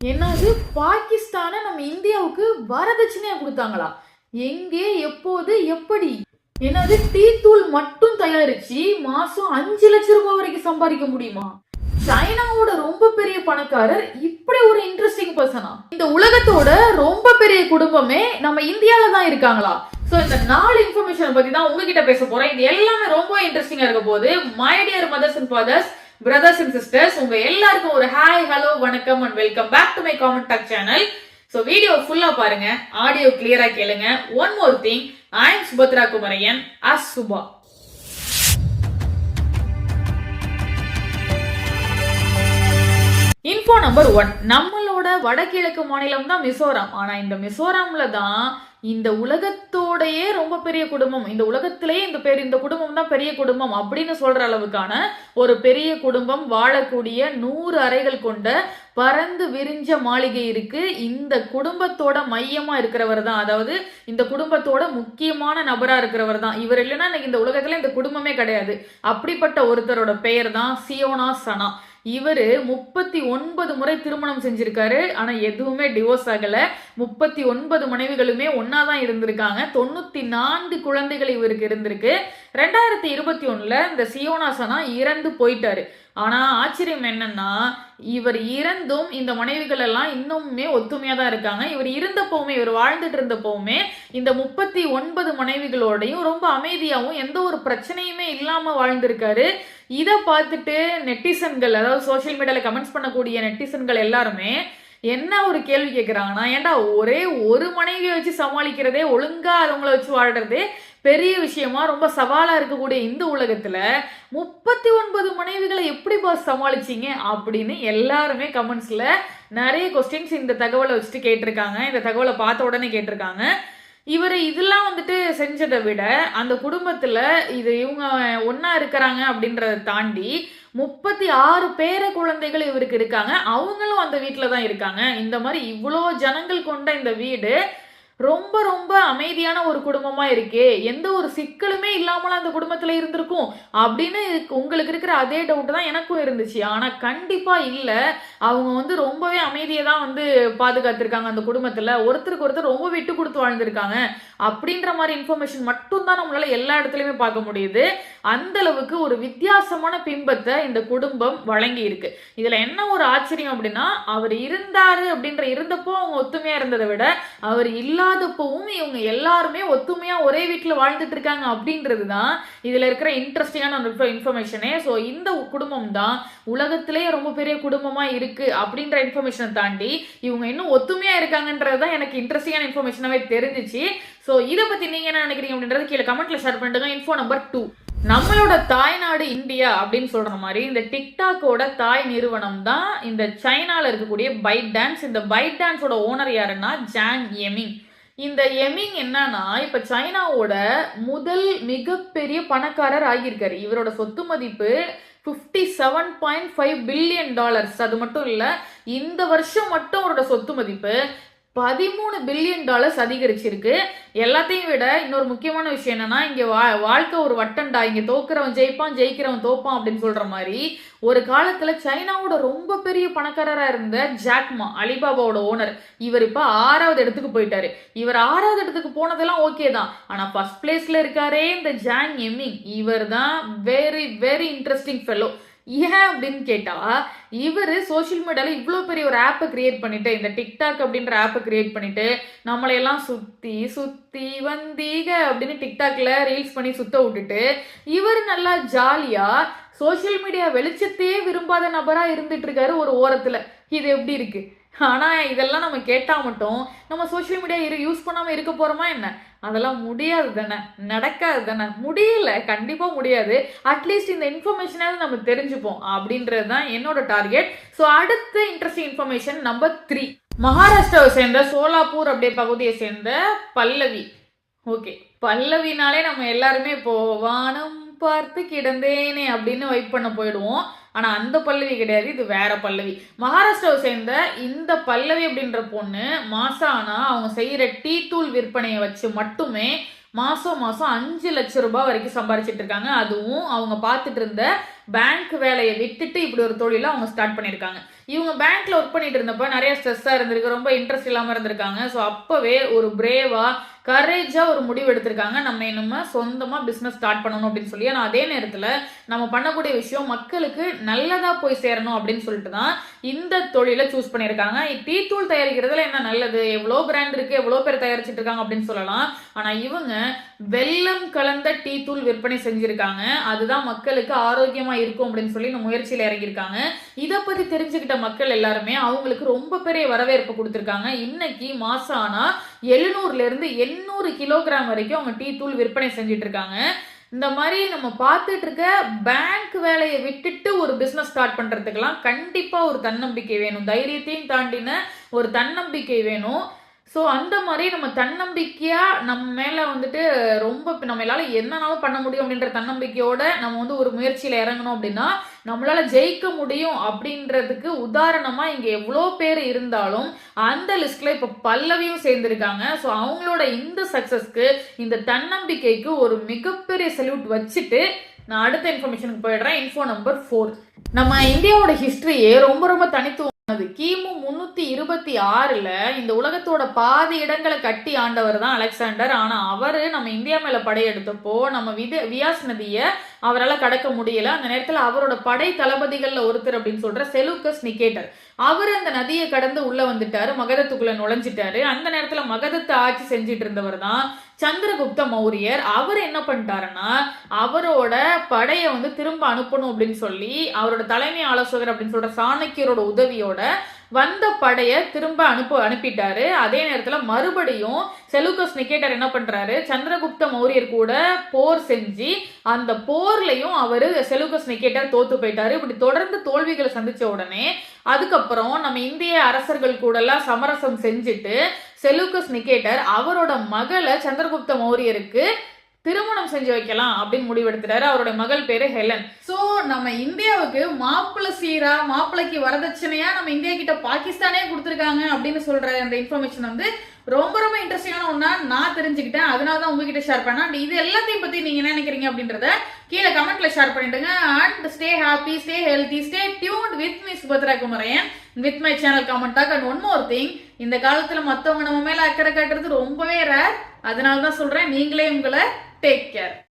என்னது? பாகிஸ்தானை நம்ம இந்தியாவுக்கு வரதட்சணையா கொடுத்தாங்களா? எங்கே எப்போது எப்படி? என்னது? டீ தூள் மட்டும் தயாரிச்சு மாசம் அஞ்சு லட்சம் ரூபாய் வரைக்கும் சம்பாதிக்க முடியுமா? சைனாவோட ரொம்ப பெரிய பணக்காரர் இப்படி ஒரு இன்ட்ரெஸ்டிங் பர்சனா இந்த உலகத்தோட ரொம்ப பெரிய குடும்பமே நம்ம இந்தியால தான் இருக்காங்களா? ஸோ இந்த நாலு இன்ஃபர்மேஷன் பத்தி தான் உங்ககிட்ட பேச போறேன். இது எல்லாமே ரொம்ப இன்ட்ரெஸ்டிங்கா இருக்க போது my dear mothers and fathers brothers and sisters உங்க எல்லாருக்கும் ஒரு ஹாய் ஹலோ வணக்கம் and welcome back to my comment talk channel so video ஃபுல்லா பாருங்க. ஆடியோ கிளியரா கேளுங்க. One more thing I am Subhadra Kumaraiyan as Subha info number one நம்மளோட வடகிழக்கு மாநிலம் தான் மிசோரம். ஆனா இந்த மிசோரம்ல தான் இந்த உலகத்தோடையே ரொம்ப பெரிய குடும்பம். இந்த உலகத்திலேயே இந்த பேர் இந்த குடும்பம் தான் பெரிய குடும்பம் அப்படின்னு சொல்ற அளவுக்கான ஒரு பெரிய குடும்பம் வாழக்கூடிய நூறு அறைகள் கொண்ட பறந்து விரிஞ்ச மாளிகை இருக்கு. இந்த குடும்பத்தோட மையமா இருக்கிறவர் தான். அதாவது இந்த குடும்பத்தோட முக்கியமான நபரா இருக்கிறவர் தான். இவர் இல்லைன்னா இன்னைக்கு இந்த உலகத்துல இந்த குடும்பமே கிடையாது. அப்படிப்பட்ட ஒருத்தரோட பெயர் தான் சியோனா சனா. இவர் முப்பத்தி ஒன்பது முறை திருமணம் செஞ்சிருக்காரு. ஆனால் எதுவுமே டிவோர்ஸ் ஆகலை. முப்பத்தி ஒன்பது மனைவிகளுமே ஒன்றா தான் இருந்திருக்காங்க. தொண்ணூற்றி நான்கு குழந்தைகள் இவருக்கு இருந்திருக்கு. ரெண்டாயிரத்தி இருபத்தி ஒன்றில் இந்த சியோனாசனா இறந்து போயிட்டாரு. ஆனால் ஆச்சரியம் என்னன்னா இவர் இறந்தும் இந்த மனைவிகள் எல்லாம் இன்னுமே ஒத்துமையாக தான் இருக்காங்க. இவர் இருந்தப்போவுமே இவர் வாழ்ந்துட்டு இருந்தப்போவுமே இந்த முப்பத்தி ஒன்பது மனைவிகளோடையும் ரொம்ப அமைதியாகவும் எந்த ஒரு பிரச்சனையுமே இல்லாமல் வாழ்ந்திருக்காரு. இதை பார்த்துட்டு நெட்டிசன்கள் அதாவது சோஷியல் மீடியாவில் கமெண்ட்ஸ் பண்ணக்கூடிய நெட்டிசன்கள் எல்லாருமே என்ன ஒரு கேள்வி கேட்குறாங்கன்னா ஏன்டா ஒரே ஒரு மனைவியை வச்சு சமாளிக்கிறதே ஒழுங்காக அவங்கள வச்சு வாழ்கிறதே பெரிய விஷயமா ரொம்ப சவாலா இருக்கக்கூடிய இந்த உலகத்துல முப்பத்தி ஒன்பது மனைவிகளை எப்படி பாஸ் சமாளிச்சீங்க அப்படின்னு எல்லாருமே கமெண்ட்ஸ்ல நிறைய கொஸ்டின்ஸ் இந்த தகவலை வச்சுட்டு கேட்டிருக்காங்க. இந்த தகவலை பார்த்த உடனே கேட்டிருக்காங்க. இவர் இதெல்லாம் வந்துட்டு செஞ்சதை விட அந்த குடும்பத்தில் இது இவங்க ஒன்றா இருக்கிறாங்க அப்படின்றத தாண்டி முப்பத்தி ஆறு பேர குழந்தைகள் இவருக்கு இருக்காங்க. அவங்களும் அந்த வீட்டில் தான் இருக்காங்க. இந்த மாதிரி இவ்வளோ ஜனங்கள் கொண்ட இந்த வீடு ரொம்ப ரொம்ப அமைதியான ஒரு குடும்பமா இருக்கே எந்த ஒரு சிக்கலுமே இல்லாமல் அந்த குடும்பத்துல இருந்திருக்கும் அப்படின்னு உங்களுக்கு இருக்கிற அதே டவுட் தான் எனக்கும் இருந்துச்சு. ஆனா கண்டிப்பா இல்ல. அவங்க வந்து ரொம்பவே அமைதியை தான் வந்து பாதுகாத்திருக்காங்க அந்த குடும்பத்துல. ஒருத்தருக்கு ஒருத்தர் ரொம்ப விட்டு கொடுத்து வாழ்ந்திருக்காங்க அப்படின்ற மாதிரி இன்ஃபர்மேஷன் மட்டும் தான் நம்மளால எல்லா இடத்துலயுமே பார்க்க முடியுது. அந்த அளவுக்கு ஒரு வித்தியாசமான பிம்பத்தை இந்த குடும்பம் வழங்கி இருக்கு. இதுல என்ன ஒரு ஆச்சரியம் அப்படின்னா அவர் இருந்தாரு அப்படின்ற இருந்தப்போ அவங்க ஒத்துமையா இருந்ததை விட அவர் இல்லாதப்பவும் இவங்க எல்லாருமே ஒத்துமையா ஒரே வீட்டில் வாழ்ந்துட்டு இருக்காங்க அப்படின்றது தான் இதுல இருக்கிற இன்ட்ரெஸ்டிங்கான இன்ஃபர்மேஷனே ஸோ இந்த குடும்பம் தான் உலகத்திலேயே ரொம்ப பெரிய குடும்பமா இருக்கு அப்படின்ற இன்ஃபர்மேஷனை தாண்டி இவங்க இன்னும் ஒத்துமையா இருக்காங்கன்றது தான் எனக்கு இன்ட்ரெஸ்டிங்கான இன்ஃபர்மேஷனாவே தெரிஞ்சிச்சு. ஸோ இதை பத்தி நீங்க என்ன நினைக்கிறீங்க அப்படின்றது கீழே கமெண்ட்ல ஷேர் பண்ணிட்டுங்க இன்ஃபோ நம்பர் டூ நம்மளோட தாய்நாடு இந்தியா அப்படின்னு சொல்ற மாதிரி இந்த டிக்டாக்கோட தாய் நிறுவனம் தான் இந்த சைனால இருக்கக்கூடிய பைட் டான்ஸ் இந்த பைட் டான்ஸோட ஓனர் யாருன்னா ஜாங் எமிங். இந்த எமிங் என்னன்னா இப்ப சைனாவோட முதல் மிகப்பெரிய பணக்காரர் ஆகியிருக்காரு. இவரோட சொத்து மதிப்பு fifty seven point five billion dollars அது மட்டும் இல்லை இந்த வருஷம் மட்டும் அவரோட சொத்து மதிப்பு பதிமூணு பில்லியன் டாலர்ஸ் அதிகரிச்சிருக்கு. எல்லாத்தையும் விட இன்னொரு முக்கியமான விஷயம் என்னன்னா இங்க வா வாழ்க்கை ஒரு வட்டண்டா இங்க தோக்குறவன் ஜெயிப்பான் ஜெயிக்கிறவன் தோப்பான் அப்படின்னு சொல்ற மாதிரி ஒரு காலத்துல சைனாவோட ரொம்ப பெரிய பணக்காரரா இருந்த ஜாக்மா அலிபாபாவோட ஓனர் இவர் இப்ப ஆறாவது இடத்துக்கு போயிட்டாரு. இவர் ஆறாவது இடத்துக்கு போனதெல்லாம் ஓகே தான். ஆனா ஃபர்ஸ்ட் பிளேஸ்ல இருக்காரே இந்த ஜாங் எமிங் இவர் தான் வெரி வெரி இன்ட்ரெஸ்டிங் ஃபெல்லோ ஏன் அப்படின்னு கேட்டா இவர் சோஷியல் மீடியால இவ்வளோ பெரிய ஒரு ஆப்பை கிரியேட் பண்ணிட்டு இந்த டிக்டாக் அப்படின்ற ஆப்பை கிரியேட் பண்ணிட்டு நம்மளையெல்லாம் சுத்தி சுத்தி வந்தீக அப்படின்னு டிக்டாக்ல ரீல்ஸ் பண்ணி சுத்த விட்டுட்டு இவர் நல்லா ஜாலியா சோஷியல் மீடியா வெளிச்சத்தையே விரும்பாத நபரா இருந்துட்டு இருக்காரு ஒரு ஓரத்துல. இது எப்படி இருக்கு? ஆனால் இதெல்லாம் நம்ம கேட்டால் மட்டும் நம்ம சோஷியல் மீடியா இரு யூஸ் பண்ணாமல் இருக்க போகிறோமா என்ன? அதெல்லாம் முடியாது தானே? நடக்காது தானே? முடியல கண்டிப்பாக முடியாது. அட்லீஸ்ட் இந்த இன்ஃபர்மேஷனாவது நம்ம தெரிஞ்சுப்போம் அப்படின்றது தான் என்னோட டார்கெட் ஸோ அடுத்த இன்ட்ரெஸ்டிங் இன்ஃபர்மேஷன் நம்பர் த்ரீ மகாராஷ்டிராவை சேர்ந்த சோலாப்பூர் அப்படியே பகுதியை சேர்ந்த பல்லவி. ஓகே பல்லவினாலே நம்ம எல்லாருமே இப்போ வானம் பார்த்து கிடந்தேனே அப்படின்னு வைப் பண்ண போயிடுவோம். ஆனால் அந்த பல்லவி கிடையாது இது வேற பல்லவி. மகாராஷ்டிராவை சேர்ந்த இந்த பல்லவி அப்படின்ற பொண்ணு மாசம் ஆனால் அவங்க செய்கிற டீ தூள் விற்பனையை வச்சு மட்டுமே மாசம் மாசம் அஞ்சு லட்சம் ரூபாய் வரைக்கும் சம்பாரிச்சிட்டு இருக்காங்க. அதுவும் அவங்க பார்த்துட்டு இருந்த பேங்க் வேலையை விட்டுட்டு இப்படி ஒரு தொழிலை அவங்க ஸ்டார்ட் பண்ணியிருக்காங்க. இவங்க பேங்க்ல ஒர்க் பண்ணிட்டு இருந்தப்ப நிறைய ஸ்ட்ரெஸ்ஸா இருந்திருக்கு ரொம்ப இன்ட்ரெஸ்ட் இல்லாம இருந்திருக்காங்க. ஸோ அப்பவே ஒரு பிரேவா கரேஜா ஒரு முடிவு எடுத்திருக்காங்க. நம்ம நம்ம சொந்தமா பிசினஸ் ஸ்டார்ட் பண்ணணும் அப்படின்னு சொல்லி. ஆனால் அதே நேரத்துல நம்ம பண்ணக்கூடிய விஷயம் மக்களுக்கு நல்லதா போய் சேரணும் அப்படின்னு சொல்லிட்டு தான் இந்த தொழிலை சூஸ் பண்ணியிருக்காங்க. டீ தூள் தயாரிக்கிறதுல என்ன நல்லது? எவ்வளோ பிராண்ட் இருக்கு? எவ்வளோ பேர் தயாரிச்சிட்டு இருக்காங்க அப்படின்னு சொல்லலாம். ஆனா இவங்க வெள்ளம் கலந்த டீ தூள் விற்பனை செஞ்சிருக்காங்க. அதுதான் மக்களுக்கு ஆரோக்கியமா இருக்கும் அப்படின்னு சொல்லி இந்த முயற்சியில இறங்கியிருக்காங்க. இதை பத்தி தெரிஞ்சுக்கிட்ட மக்கள் எல்லாருமே அவங்களுக்கு ரொம்ப பெரிய வரவேற்பு கொடுத்துருக்காங்க. இன்னைக்கு மாசம் ஆனா எழுநூறுல இருந்து எண்ணூறு கிலோகிராம் வரைக்கும் அவங்க டீ தூள் விற்பனை செஞ்சுட்டு இருக்காங்க. இந்த மாதிரி நம்ம பார்த்துட்டு இருக்க பேங்க் வேலையை விட்டுட்டு ஒரு பிஸ்னஸ் ஸ்டார்ட் பண்றதுக்கெல்லாம் கண்டிப்பா ஒரு தன்னம்பிக்கை வேணும். தைரியத்தையும் தாண்டின ஒரு தன்னம்பிக்கை வேணும். ஸோ அந்த மாதிரி நம்ம தன்னம்பிக்கையா நம்ம மேல வந்துட்டு ரொம்ப நம்மளால என்னனாலும் பண்ண முடியும் அப்படின்ற தன்னம்பிக்கையோட நம்ம வந்து ஒரு முயற்சியில இறங்கணும் அப்படின்னா நம்மளால ஜெயிக்க முடியும் அப்படின்றதுக்கு உதாரணமா இங்க எவ்வளோ பேர் இருந்தாலும் அந்த லிஸ்ட்ல இப்ப பல்லவியும் சேர்ந்திருக்காங்க. ஸோ அவங்களோட இந்த சக்சஸ்க்கு இந்த தன்னம்பிக்கைக்கு ஒரு மிகப்பெரிய சல்யூட் வச்சுட்டு நான் அடுத்த இன்ஃபர்மேஷனுக்கு போயிடுறேன். இன்ஃபோ நம்பர் ஃபோர் நம்ம இந்தியாவோட ஹிஸ்டரியே ரொம்ப ரொம்ப தனித்துவமானது. கிமு முன்னூத்தி இருபத்தி ஆறுல இந்த உலகத்தோட பாதி இடங்களை கட்டி ஆண்டவர் தான் அலெக்சாண்டர். ஆனா அவரு நம்ம இந்தியா மேல படையெடுத்தப்போ நம்ம வித வியாஸ் நதியை அவரால் கடக்க முடியல. அந்த நேரத்தில் அவரோட படை தளபதிகளில் ஒருத்தர் அப்படின்னு சொல்ற செலூக்கஸ் நிக்கேட்டர். அவர் அந்த நதியை கடந்து உள்ள வந்துட்டாரு. மகதத்துக்குள்ள நுழைஞ்சிட்டாரு. அந்த நேரத்துல மகதத்தை ஆட்சி செஞ்சிட்டு இருந்தவர் தான் சந்திரகுப்த மௌரியர். அவர் என்ன பண்ணிட்டாருன்னா அவரோட படையை வந்து திரும்ப அனுப்பணும் அப்படின்னு சொல்லி அவரோட தலைமை ஆலோசகர் அப்படின்னு சொல்ற சாணக்கியரோட உதவியோட வந்த படையை திரும்ப அனுப்ப அனுப்பிட்டாரு. அதே நேரத்தில் மறுபடியும் செலுக்கஸ் நிக்கேட்டர் என்ன பண்ணுறாரு சந்திரகுப்த மௌரியர் கூட போர் செஞ்சு அந்த போர்லையும் அவர் செலுக்கஸ் நிக்கேட்டர் தோத்து போயிட்டாரு. இப்படி தொடர்ந்து தோல்விகளை சந்திச்ச உடனே அதுக்கப்புறம் நம்ம இந்திய அரசர்கள் கூடலாம் சமரசம் செஞ்சுட்டு செலுக்கஸ் நிக்கேட்டர் அவரோட மகளை சந்திரகுப்த மௌரியருக்கு திருமணம் செஞ்சு வைக்கலாம் அப்படின்னு முடிவெடுத்துட்டாரு. அவரோட மகள் பேரு ஹெலன். சோ நம்ம இந்தியாவுக்கு மாப்பிள்ளை சீரா மாப்பிள்ளைக்கு வரதட்சணையா நம்ம இந்தியா கிட்ட பாகிஸ்தானே கொடுத்துருக்காங்க அப்படின்னு சொல்ற அந்த இன்ஃபர்மேஷன் வந்து ரொம்ப ரொம்ப இன்ட்ரெஸ்டிங்கான ஒன்றா நான் தெரிஞ்சுக்கிட்டேன். அதனால தான் உங்ககிட்ட ஷேர் பண்ணேன். அண்ட் இது எல்லாத்தையும் பத்தி நீங்க என்ன நினைக்கிறீங்க அப்படின்றத கீழே கமெண்ட்ல ஷேர் பண்ணிடுங்க. And stay happy stay healthy stay tuned with me Subhadra Kumaraiyan with my channel comment comment and one more thing இந்த காலத்துல மத்தவங்க நம்ம மேல அக்கறை காட்டுறது ரொம்பவே ரேர் அதனால தான் சொல்றேன் நீங்களே உங்களை டேக் கேர்